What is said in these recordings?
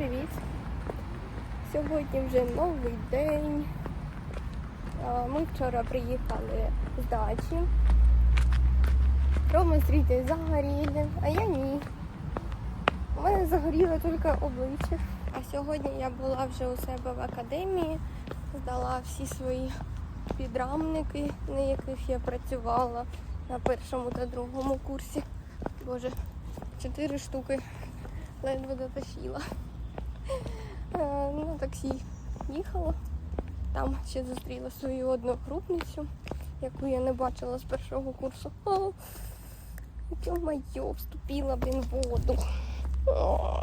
привіт! Сьогодні вже новий день. Ми вчора приїхали з дачі. Рома з Рітою загоріли, а я ні. У мене загоріло тільки обличчя. А сьогодні я була вже у себе в академії, здала всі свої підрамники, на яких я працювала на першому та другому курсі. Боже, чотири штуки ледве дотащила. Е, На таксі їхала. Там ще зустріла свою одногрупницю, яку я не бачила з першого курсу. О, Йо-майо, вступила, блін, в воду. О.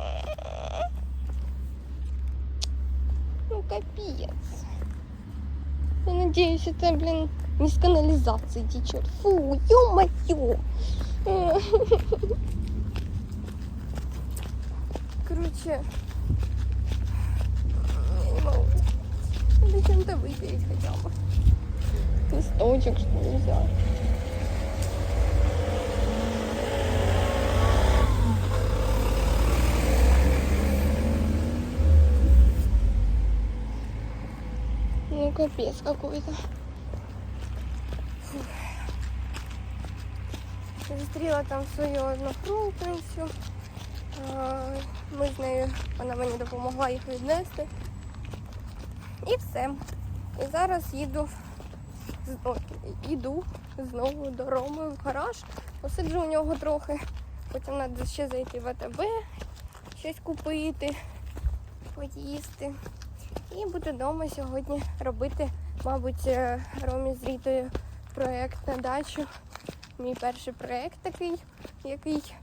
Ну, капец. Я надеюсь, это, блин, не с канализации течет. Фу, ё-моё. Короче, могу. Надо чем-то вытереть хотя бы. Листочек, что взять. Ну, капец какой-то. Зустріла там свою одногрупницю. А, Ми з нею, вона мені допомогла їх віднести. І все. І зараз їду, їду знову до Роми в гараж. Посиджу у нього трохи. Потім треба ще зайти в АТБ, щось купити, поїсти. І буду вдома сьогодні робити, мабуть, е, Ромі з Рітою проєкт на дачу. Мій перший проєкт такий, який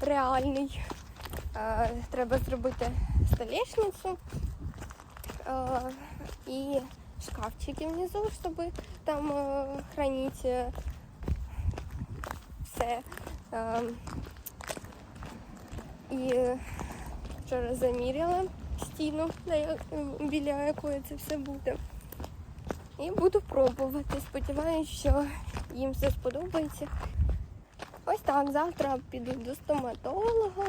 реальний. Е, Треба зробити столешницю е, і шкафчики внизу, щоб там е, хранити е, все. Е, І вчора заміряла стіну, біля якої це все буде. І буду пробувати. Сподіваюся, що їм все сподобається. Ось так, завтра піду до стоматолога.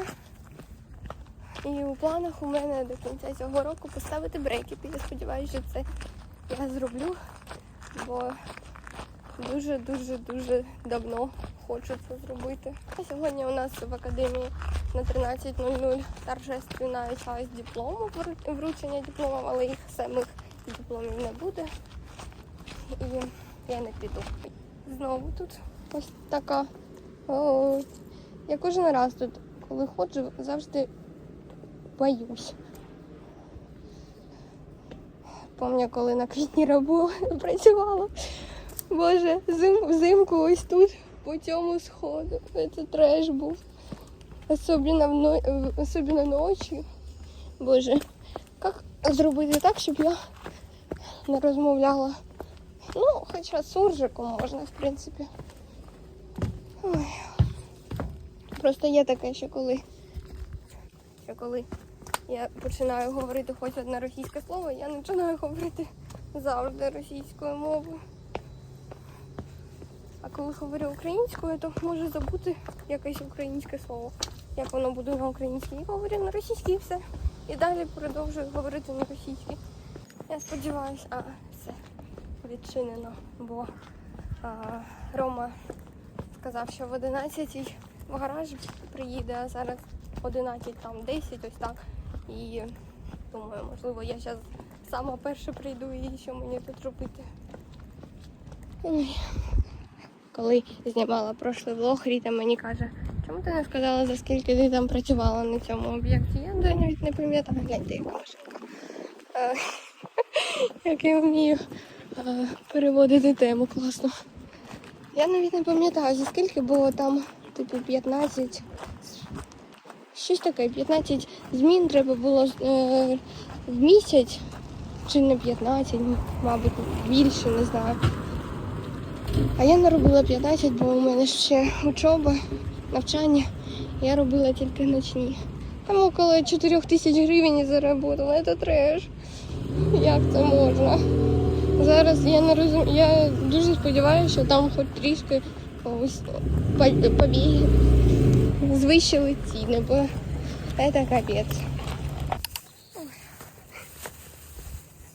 І у планах у мене до кінця цього року поставити брекети. Я сподіваюся, що це я зроблю, бо дуже-дуже-дуже давно хочу це зробити. Сьогодні у нас в академії на 13.00 торжественна часть диплому, вручення дипломів, але їх самих дипломів не буде. І я не піду. Знову тут ось така. О, я кожен раз тут, коли ходжу, завжди боюсь. Пам'ятаю, коли на квітні рабу працювала. Боже, зим, взимку ось тут по цьому сходу. Це треш був. Особливо, в но... Особливо ночі. Боже, як зробити так, щоб я не розмовляла? Ну, хоча суржиком можна, в принципі. Ой. Просто є таке, що коли, що коли я починаю говорити хоч одне російське слово, я починаю говорити завжди російською мовою. А коли говорю українською, то можу забути якесь українське слово. Як воно буде на українській. Я говорю на російській все. І далі продовжую говорити на російській. Я сподіваюся, а все відчинено, бо а, Рома сказав, що в 11 в гараж приїде, а зараз 11, там 10, ось так. І думаю, можливо, я зараз сама перша прийду і що мені тут робити. Коли знімала прошлий влог, Ріта мені каже, чому ти не сказала, за скільки ти там працювала на цьому об'єкті? Я навіть не пам'ятаю, гляньте, яка машинка. Як я вмію е, переводити тему класно. Я навіть не пам'ятаю, за скільки було там, типу, 15. Щось таке, 15 змін треба було е, в місяць, чи не 15, мабуть, більше, не знаю. А я не робила 15, бо у мене ще учоба, навчання. Я робила тільки ночні. Там около 4 тисяч гривень заработала. Це треш. Як це можна? Зараз я не розумію. Я дуже сподіваюся, що там хоч трішки ось по- побіги звищили ціни, ну, бо це капець.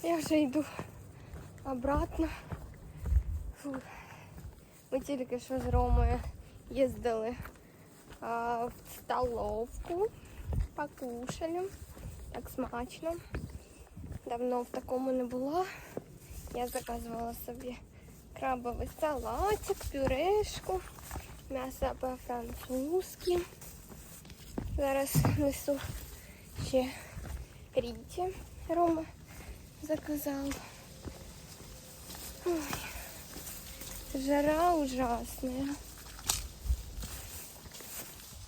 Я вже йду обратно. Фу. Ми тільки що з Ромою їздили а, в столовку, покушали. Так смачно. Давно в такому не було. Я заказувала собі крабовий салатик, пюрешку. М'ясо по-французьки. Зараз несу ще ріті. Рома заказал. Ой, жара ужасная.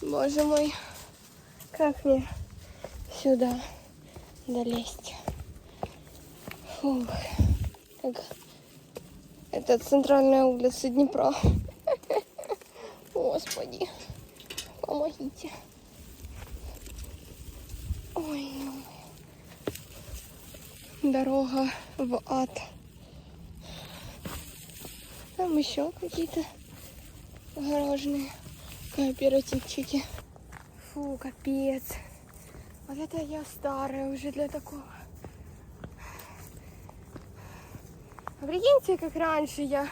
Боже мой, как мне сюда долезть? Фух, как это центральная улица Днепра. Господи, помогите. Ой, дорога в ад. Там еще какие-то гаражные кооперативчики. Фу, капец. Вот это я старая уже для такого. А прикиньте, как раньше я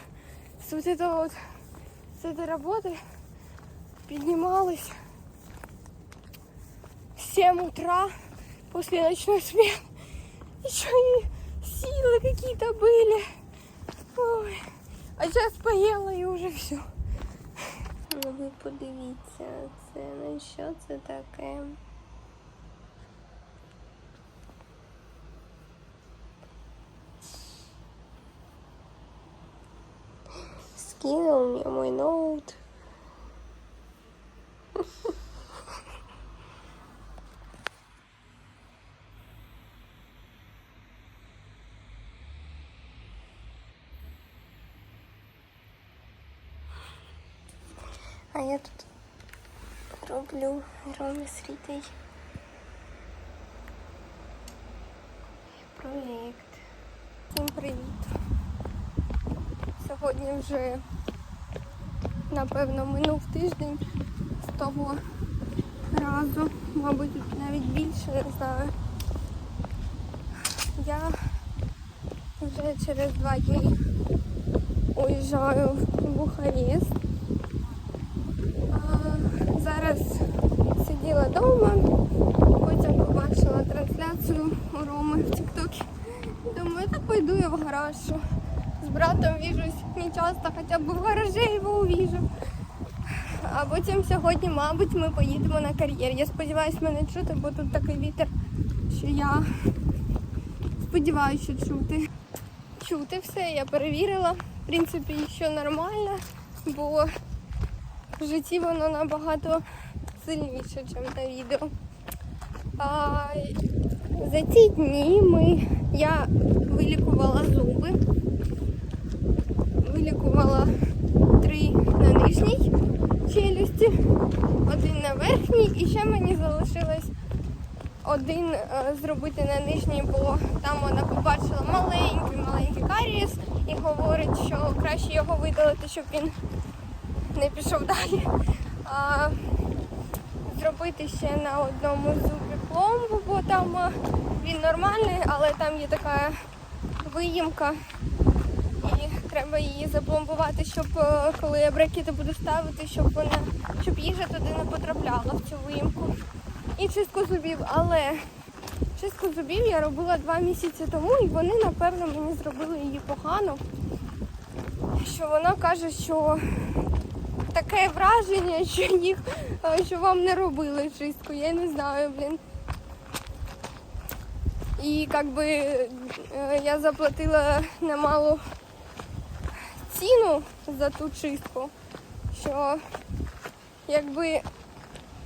с вот этого вот, с этой работы поднималась в 7 утра после ночной смены. Еще и силы какие-то были. Ой. А зараз поїла і вже все. Ну ви подивіться, це ну що це таке? Скинул мне мой ноут. А я тут роблю Ромі з Рітою проєкт. Всім привіт. Сьогодні вже напевно минув тиждень того разу, мабуть, навіть більше, не знаю. Я вже через два дні уїжджаю в Бухарест. Зараз сиділа вдома, потім побачила трансляцію у Роми в Тіктокі. Думаю, та пойду я в гараж. З братом віжусь не часто, хоча б в гаражі його увіжу. А потім сьогодні, мабуть, ми поїдемо на кар'єр. Я сподіваюся, мене чути, бо тут такий вітер, що я сподіваюся, чути. Чути все, я перевірила. В принципі, що нормально, бо в житті воно набагато сильніше, ніж на відео. А, за ці дні ми, я вилікувала зуби, вилікувала три на нижній челюсті, один на верхній і ще мені залишилось один е, зробити на нижній, бо там вона побачила маленький маленький карієс і говорить, що краще його видалити, щоб він не пішов далі. А, зробити ще на одному зубі пломбу, бо там він нормальний, але там є така виїмка. Треба її запломбувати, щоб е, коли я брекети буду ставити, щоб вона, щоб їжа туди не потрапляла в цю виїмку. І чистку зубів, але чистку зубів я робила два місяці тому, і вони, напевно, мені зробили її погано. Що вона каже, що таке враження, що їх е, що вам не робили чистку. Я не знаю, блін. І як би е, я заплатила немалу ціну за ту чистку, що якби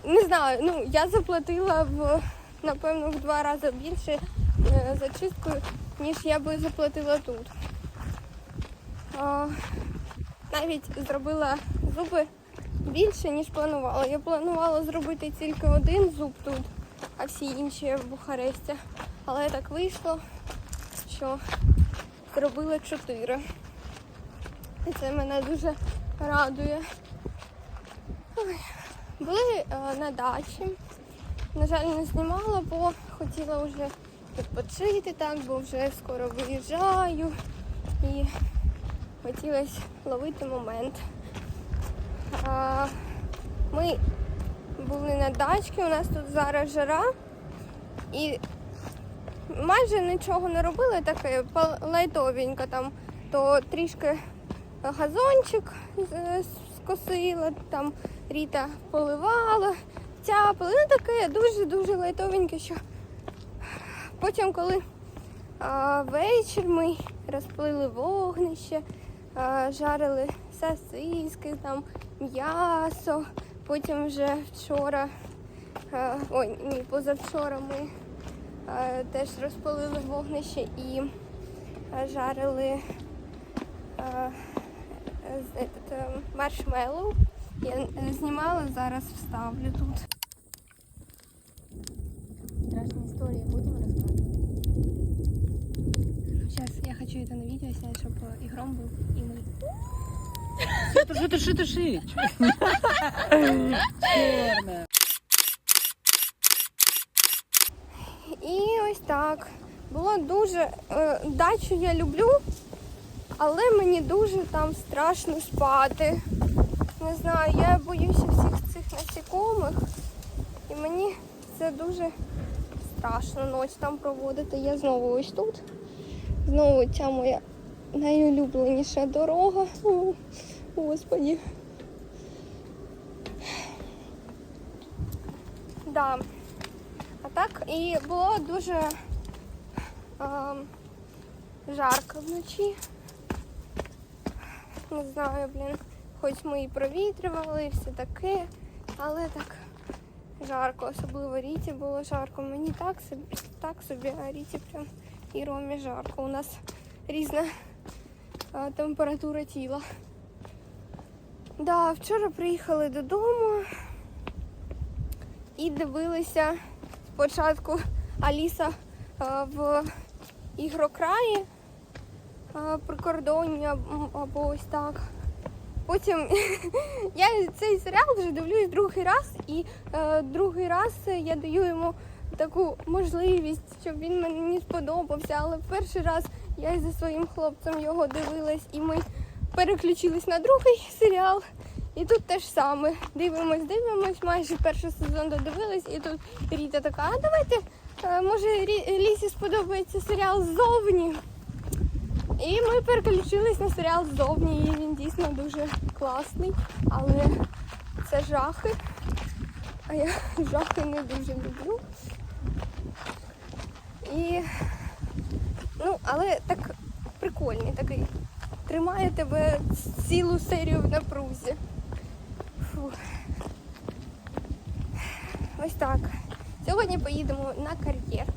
не знаю, ну я заплатила в напевно в два рази більше е, за чистку, ніж я би заплатила тут. А, навіть зробила зуби більше, ніж планувала. Я планувала зробити тільки один зуб тут, а всі інші в Бухаресті. Але так вийшло, що зробила чотири. І це мене дуже радує. Ой. Були е, на дачі. На жаль, не знімала, бо хотіла вже відпочити так, бо вже скоро виїжджаю і хотілося ловити момент. Ми були на дачці, у нас тут зараз жара і майже нічого не робили, таке лайтовенько там, то трішки газончик з- скосила, там Ріта поливала, тяпала, ну таке дуже-дуже лайтовеньке, що потім, коли а, вечір ми розпалили вогнище, а, жарили сосиски, там м'ясо, потім вже вчора, а, ой, ні, позавчора ми а, теж розпалили вогнище і жарили а, е, маршмеллоу. Я е, знімала, зараз вставлю тут. Страшная история. Будем рассказывать? Сейчас я хочу это на видео снять, чтобы и гром был, и мы. Туши, туши, туши. Черная. І ось так. Було дуже. е, Дачу я люблю, але мені дуже там страшно спати. Не знаю, я боюся всіх цих насікомих. І мені це дуже страшно ніч там проводити. Я знову ось тут. Знову ця моя найулюбленіша дорога. О, Господі. Да. А так і було дуже ем, жарко вночі. Не знаю, блін. Хоч ми і провітрювали, і все таке, але так жарко, особливо Ріті було жарко. Мені так собі, так собі, а Ріті прям і Ромі жарко. У нас різна е, температура тіла. Да, вчора приїхали додому і дивилися спочатку Аліса е, в ігрокраї прикордоння або ось так. Потім я цей серіал вже дивлюсь другий раз, і е, другий раз я даю йому таку можливість, щоб він мені сподобався. Але перший раз я зі своїм хлопцем його дивилась, і ми переключились на другий серіал. І тут те ж саме. Дивимось, дивимось, майже перший сезон додивились, і тут Ріта така, а давайте, е, може, Лісі сподобається серіал ззовні. І ми переключились на серіал ззовні, і він дійсно дуже класний, але це жахи. А я жахи не дуже люблю. І ну, але так прикольний такий. Тримає тебе цілу серію в напрузі. Фу. Ось так. Сьогодні поїдемо на кар'єр.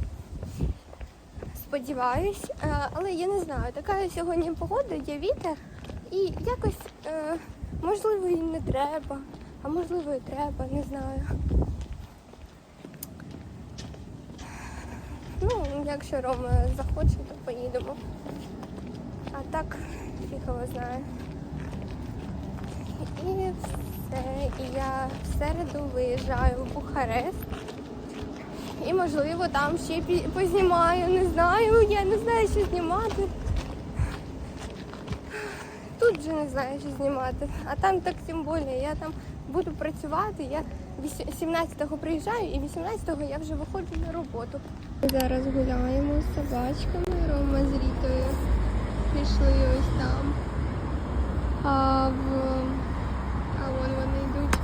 Сподіваюсь, Е, але я не знаю, така сьогодні погода, є вітер, і якось е, можливо і не треба, а можливо і треба, не знаю. Ну, якщо Рома захоче, то поїдемо. А так, фіг його знає. І все. І я в середу виїжджаю в Бухарест. І можливо там ще познімаю, не знаю, я не знаю, що знімати. Тут вже не знаю, що знімати. А там так тим більше, я там буду працювати. Я 17-го приїжджаю і 18-го я вже виходжу на роботу. Зараз гуляємо з собачками. Рома з Рітою пішли ось там. А в а вон вони йдуть.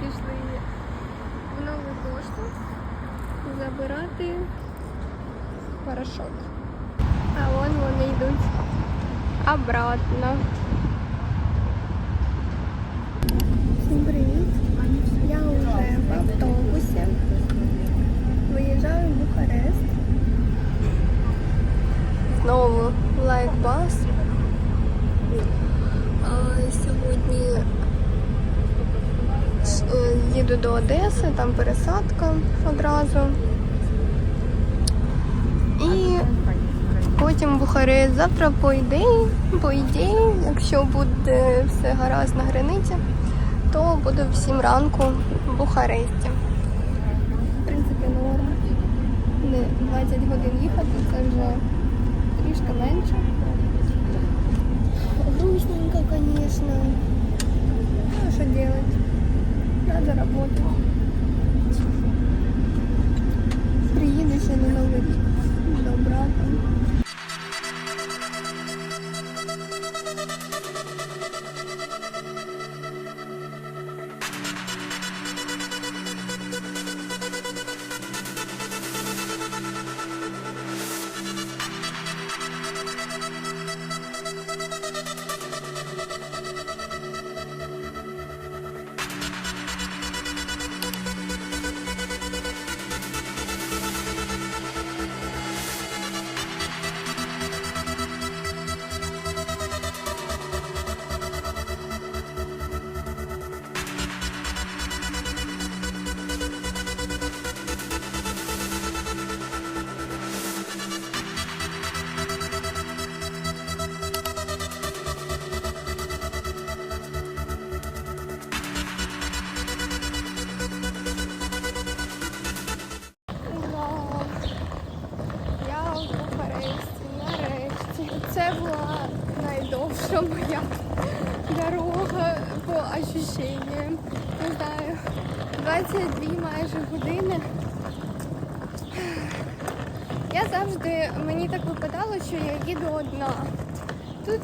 Пішли в нову пошту забирати порошок. А вон вони йдуть обратно. Всім привіт! Я вже в автобусі. Виїжджаю в Бухарест. Знову лайкбас. Сьогодні е, їду до Одеси, там пересадка одразу. І потім Бухарест. Завтра по ідеї, по ідеї, якщо буде все гаразд на границі, то буду в 7 ранку в Бухаресті. В принципі, норм. Не 20 годин їхати, це вже трішки менше. Грустненько, конечно. Ну, а что делать? Надо работать. Приїду ще на Новий рік до брата.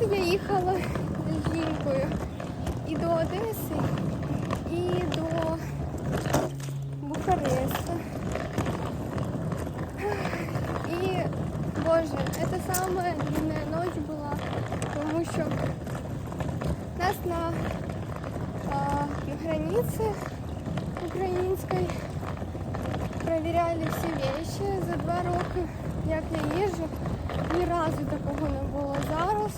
Я їхала з жінкою. І до Одеси, і до Бухареста. И, боже, это самая длинная ночь была, потому что нас на, а, на границе украинской проверяли всі вещи за два роки, як я їжджу. Ні разу такого не було зараз.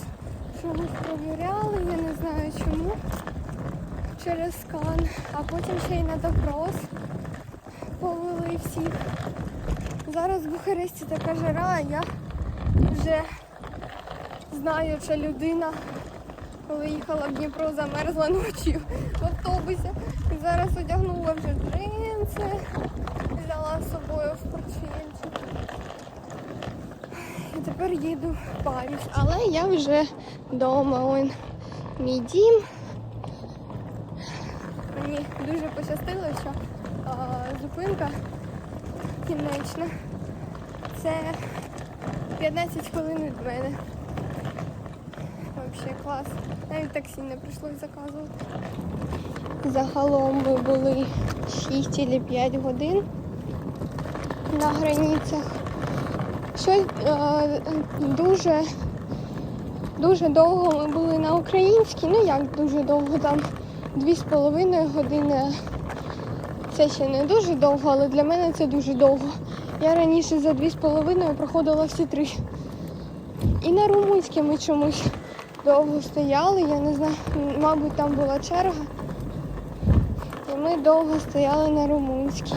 Що нас провіряли, я не знаю чому. Через скан, а потім ще й на допрос повели всіх. Зараз в Бухаресті така жара, а я вже знаю, що людина, коли їхала в Дніпро, замерзла ночі в автобусі. Зараз одягнула вже джинси, взяла з собою в портфельчик. І тепер їду в Париж. Але я вже вдома. Мій дім. Мені дуже пощастило, що а, зупинка кінечна. Це 15 хвилин від мене. Взагалі клас. Навіть таксі не прийшлось заказувати. Загалом ми були 6 чи 5 годин на границях. Щось е, дуже, дуже довго ми були на українській. Ну як дуже довго, там 2,5 години. Це ще не дуже довго, але для мене це дуже довго. Я раніше за 2,5 проходила всі три. І на румунській ми чомусь довго стояли, я не знаю, мабуть, там була черга. І ми довго стояли на румунській.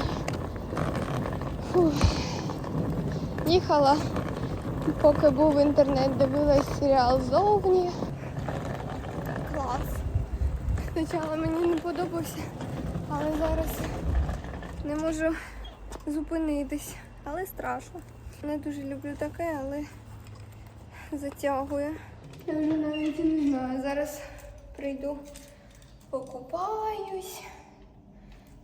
Фух. Їхала, поки був інтернет, дивилась серіал зовні. Спочатку мені не подобався, але зараз не можу зупинитись. Але страшно. Не дуже люблю таке, але затягує. Я вже навіть не знаю. Зараз прийду, покупаюсь.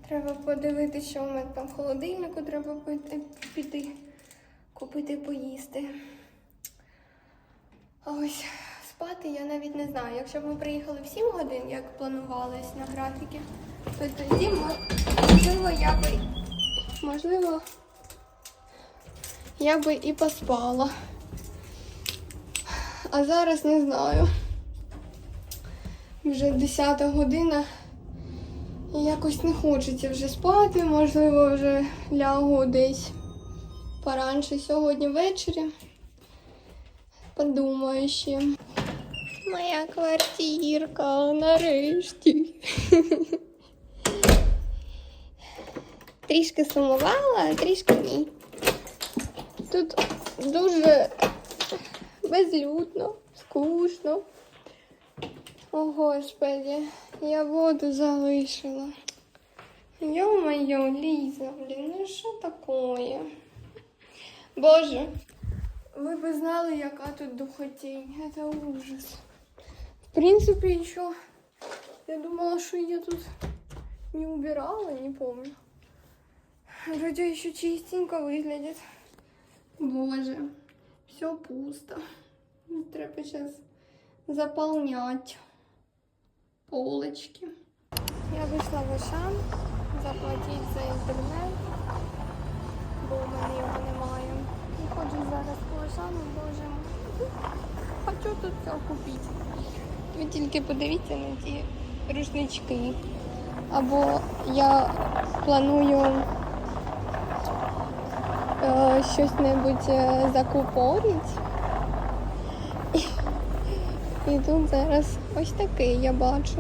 Треба подивитися, що в мене там в холодильнику треба піти, піти купити поїсти. Ось спати я навіть не знаю. Якщо б ми приїхали в 7 годин, як планувалось на графіки, то тоді можливо я би можливо я би і поспала. А зараз не знаю. Вже 10 година. І якось не хочеться вже спати, можливо, вже лягу десь поранше сьогодні ввечері. Подумаю ще. Моя квартирка нарешті. Трішки сумувала, а трішки ні. Тут дуже безлюдно, скучно. О, Господи. Я воду залишила. Ё-моё, Ліза, блін, ну що такое? Боже, ви б знали, яка тут духотень. Это ужас. В принципе, еще я думала, что я тут не убирала, не помню. Вроде еще чистенько выглядит. Боже, все пусто. Треба сейчас заполнять полочки. Я вийшла в Ашан заплатити за інтернет, бо у мене його немає. І ходжу зараз по Ашану, боже мой. Хочу тут все купити. Ви тільки подивіться на ті рушнички. Або я планую е, щось небудь е, закупорити. І, тут зараз ось такий я бачу.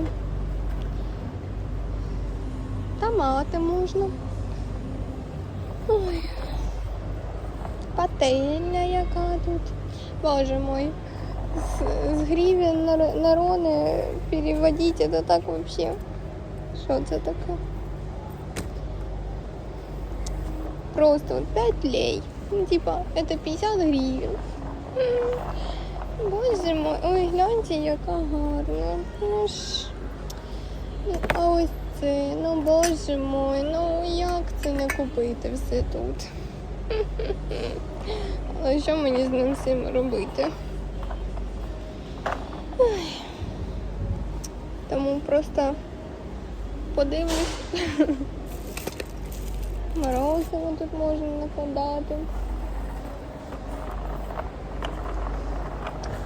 Томати можна. Ой. Пательня яка тут. Боже мой. С, с гривен на, на рони переводить это так вообще. Що це таке? Просто вот 5 лей. Ну, типа, это 50 гривен. Боже мой, ой, гляньте, яка гарна. Ну ж. А ось це, ну боже мой, ну як це не купити все тут? Але що мені з ним всім робити? Ой. Тому просто подивлюсь. Морозиво тут можна накладати.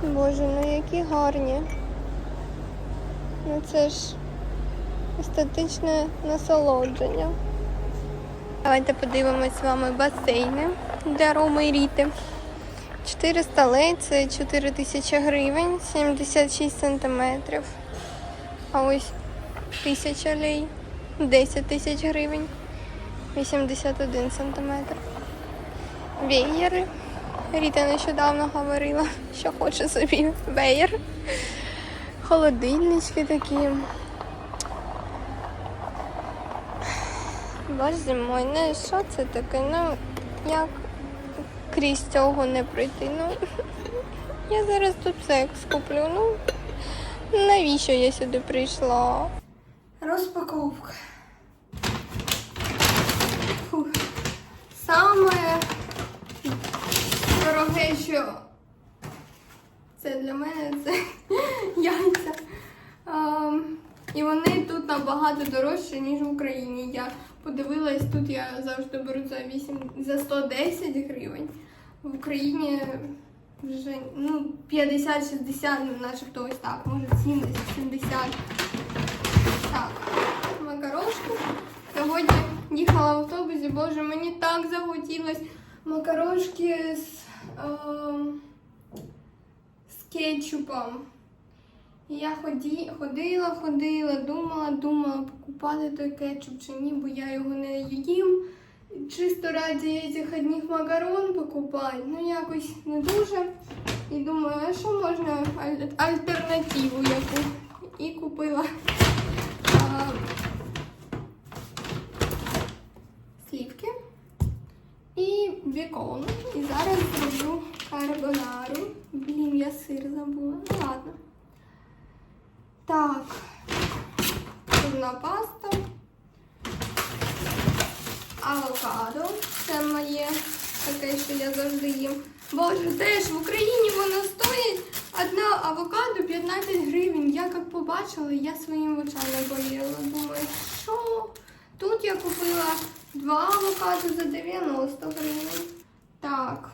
Боже, ну які гарні. Ну це ж естетичне насолодження. Давайте подивимось з вами басейни для Роми і Ріти. 400 лей це 4 тисячі гривень, 76 сантиметрів. А ось 1000 лей, 10 тисяч гривень, 81 сантиметр. Веєри. Ріта нещодавно говорила, що хоче собі веєр. Холодильнички такі. Боже мой, ну що це таке? Ну, як крізь цього не пройти? Ну, я зараз тут секс куплю. Ну, навіщо я сюди прийшла? Розпаковка. Саме дороге, що це для мене це яйця. Ам, і вони тут набагато дорожчі, ніж в Україні. Я подивилась, тут я завжди беру за 8, за 110 гривень. В Україні вже ну, 50-60, ну начебто ось так, може 70-70. Так, макарошки. Сьогодні їхала в автобусі, боже, мені так захотілось макарошки з, ем, з кетчупом. І я ході, ходила, ходила, думала, думала, покупати той кетчуп чи ні, бо я його не їм. Чисто раді цих одних макарон покупати, ну якось не дуже. І думаю, а що можна аль- альтернативу яку? І купила а, слівки і бікон. І зараз зроблю карбонару. Блін, я сир забула. Ну ладно. Так, зубна паста, авокадо. Це моє таке, що я завжди їм. Боже, теж в Україні воно стоїть одна авокадо 15 гривень. Я як побачила, я своїм очам не повірила. Думаю, що? Тут я купила два авокадо за 90 гривень. Так.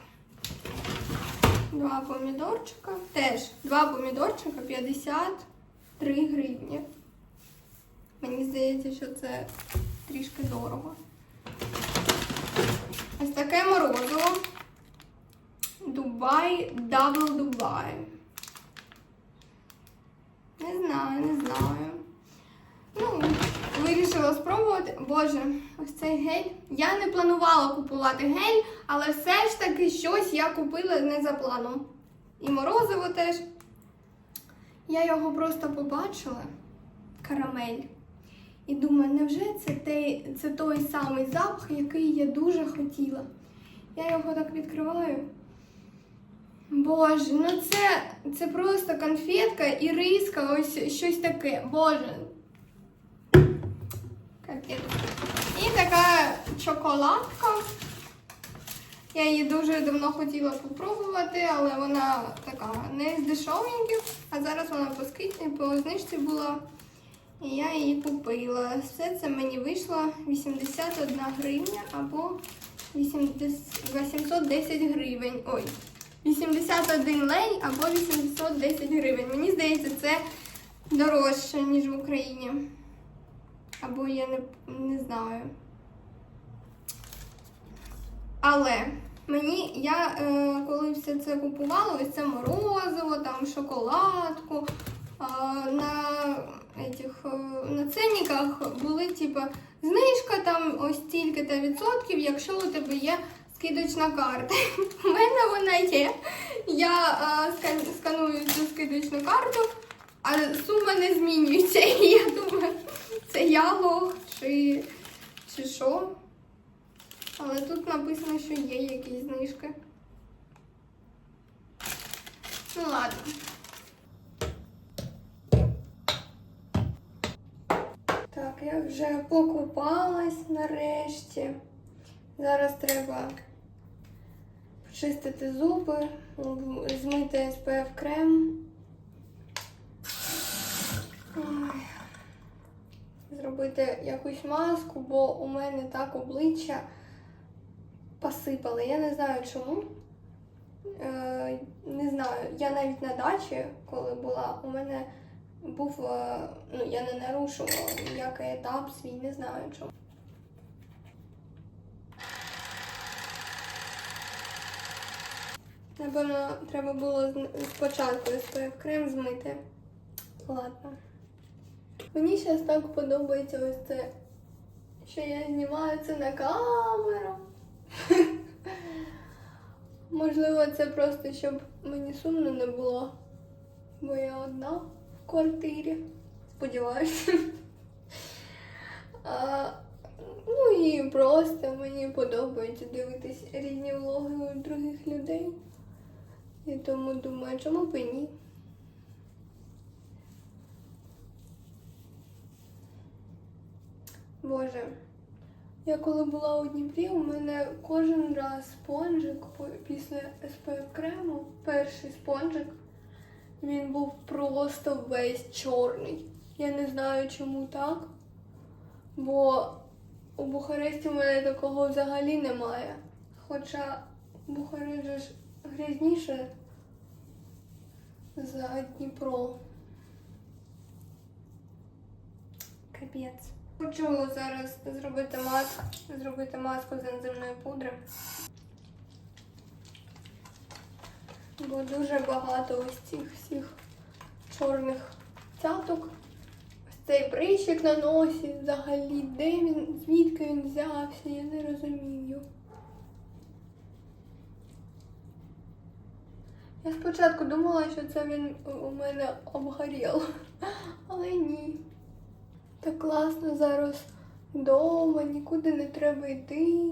Два помідорчика. Теж два помідорчика 53 гривні. Мені здається, що це трішки дорого. Ось таке морозиво. Дубай, дабл Дубай. Не знаю, не знаю. Ну, вирішила спробувати. Боже, ось цей гель. Я не планувала купувати гель, але все ж таки щось я купила не за планом. І морозиво теж. Я його просто побачила. карамель. І думаю, невже це, те, це той самий запах, який я дуже хотіла. Я його так відкриваю. Боже, ну це, це просто конфетка і риска, ось щось таке. Боже. Капець. І така чоколадка. Я її дуже давно хотіла попробувати, але вона така не з дешевеньких, а зараз вона по скидці, по знижці була. І я її купила. Все це мені вийшло 81 гривня або 80 810 гривень. Ой, 81 лень або 810 гривень. Мені здається, це дорожче, ніж в Україні. Або я не, не знаю. Але мені, я е, коли все це купувала, ось це морозиво, там шоколадку, е, на, этих, е, на ценниках були типа знижка там ось стільки-то відсотків, якщо у тебе є скидочна карта. У мене вона є. Я е, сканую цю скидочну карту, а сума не змінюється. І я думаю, це я лох чи, чи що. Але тут написано, що є якісь знижки. Ну ладно. Так, я вже покупалась нарешті. Зараз треба почистити зуби, змити SPF крем. Ой. Зробити якусь маску, бо у мене так обличчя посипали. Я не знаю чому. Е, не знаю, я навіть на дачі, коли була, у мене був, е, ну я не нарушувала ніякий етап свій, не знаю чому. Напевно, треба було спочатку крем змити. Ладно. Мені зараз так подобається ось це, що я знімаю це на камеру. Можливо, це просто щоб мені сумно не було, бо я одна в квартирі. Сподіваюся. Ну і просто мені подобається дивитись різні влоги у других людей. І тому думаю, чому б і ні. Боже, я коли була у Дніпрі, у мене кожен раз спонжик після SPF крему, перший спонжик, він був просто весь чорний. Я не знаю, чому так. Бо у Бухаресті в мене такого взагалі немає. Хоча Бухарест же ж грязніше за Дніпро. Капець. Хочу зараз зробити маску, зробити маску з ензимної пудри. Бо дуже багато ось цих всіх чорних цяток. Ось цей прищик на носі взагалі, де він, звідки він взявся, я не розумію. Я спочатку думала, що це він у мене обгорів, але ні. Так класно зараз вдома, нікуди не треба йти.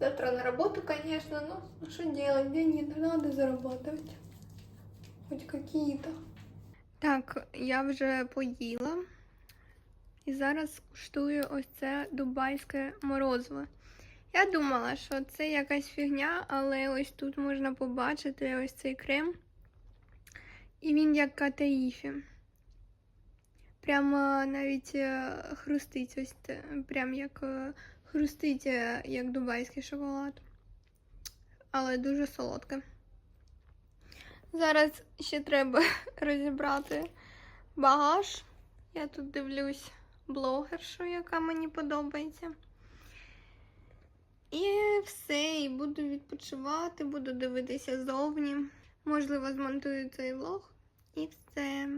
Завтра на роботу, конечно, но ну, что делать? Деньги надо зарабатывать. Хоть какие-то. Так, я вже поїла. І зараз куштую ось це дубайське морозиво. Я думала, що це якась фігня, але ось тут можна побачити ось цей крем. І він як катаїфі. Прямо навіть е, хрустить ось прям як е, хрустить, як дубайський шоколад. Але дуже солодке. Зараз ще треба розібрати багаж. Я тут дивлюсь блогершу, яка мені подобається. І все, і буду відпочивати, буду дивитися зовні. Можливо, змонтую цей влог. І все.